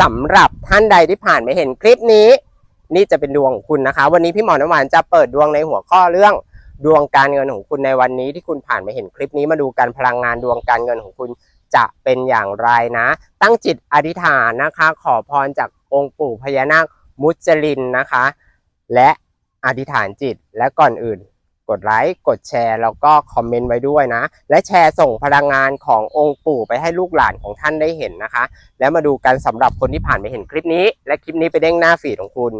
สำหรับท่านใดที่ผ่านไม่เห็นคลิปนี้ นี่จะเป็นดวงของคุณนะคะ วันนี้พี่หมอน้ำหวานจะเปิดดวงในหัวข้อเรื่องดวงการเงินของคุณในวันนี้ที่คุณผ่านไม่เห็นคลิปนี้มาดูกันพลังงานดวงการเงินของคุณจะเป็นอย่างไรนะ ตั้งจิตอธิษฐานนะคะ ขอพรจากองค์ปู่พญานาคมุจลินนะคะ และอธิษฐานจิตและก่อนอื่น กดไลค์กดแชร์แล้วก็คอมเมนต์ไว้ด้วยนะ และแชร์ส่งพลังงานขององค์ปู่ไปให้ลูกหลานของท่านได้เห็นนะคะ แล้วมาดูกันสำหรับคนที่ผ่านไม่เห็นคลิปนี้ และคลิปนี้ไปเด้งหน้าฟีดของคุณ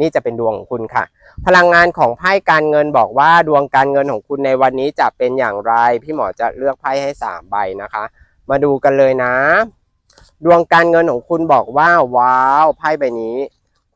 นี่จะเป็นดวงของคุณค่ะ พลังงานของไพ่การเงินบอกว่าดวงการเงินของคุณในวันนี้จะเป็นอย่างไร พี่หมอจะเลือกไพ่ให้สามใบนะคะ มาดูกันเลยนะ ดวงการเงินของคุณบอกว่าว้าวไพ่ใบนี้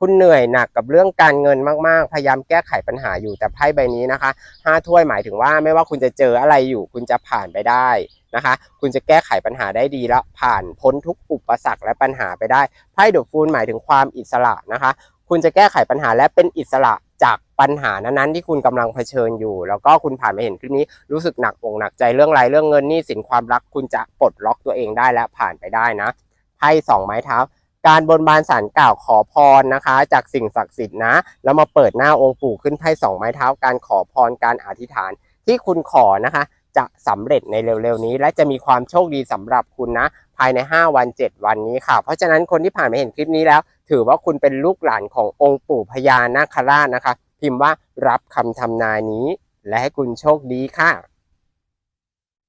คุณเหนื่อยหนักกับเรื่องการเงินมากๆ พยายามแก้ไขปัญหาอยู่แต่ไพ่ใบนี้นะคะห้าถ้วยหมายถึงว่าไม่ว่าคุณจะเจออะไรอยู่ คุณจะผ่านไปได้นะคะ คุณจะแก้ไขปัญหาได้ดีแล้วผ่านพ้นทุกอุปสรรคและปัญหาไปได้ไพ่เดอะฟูลหมายถึงความอิสระนะคะ คุณจะแก้ไขปัญหาและเป็นอิสระจากปัญหานั้นๆที่คุณกำลังเผชิญอยู่ แล้วก็คุณผ่านมาเห็นคลิปนี้รู้สึกหนักอกหนักใจเรื่องไรเรื่องเงินหนี้สินความรัก คุณจะปลดล็อกตัวเองได้และผ่านไปได้นะไพ่สองไม้เท้า การบนบานสารกล่าวขอพรนะคะ จากสิ่งศักดิ์สิทธิ์นะแล้วมาเปิดหน้าองค์ปู่ขึ้นไพ่สองไม้เท้าการขอพรการอธิษฐานที่คุณขอนะคะ จะสำเร็จในเร็วๆนี้ และจะมีความโชคดีสำหรับคุณนะ ภายใน 5 วัน 7 วันนี้ค่ะ เพราะฉะนั้นคนที่ผ่านมาเห็นคลิปนี้แล้ว ถือว่าคุณเป็นลูกหลานขององค์ปู่พญานาคราชนะคะ พิมพ์ว่ารับคำทำนายนี้ และให้คุณโชคดีค่ะ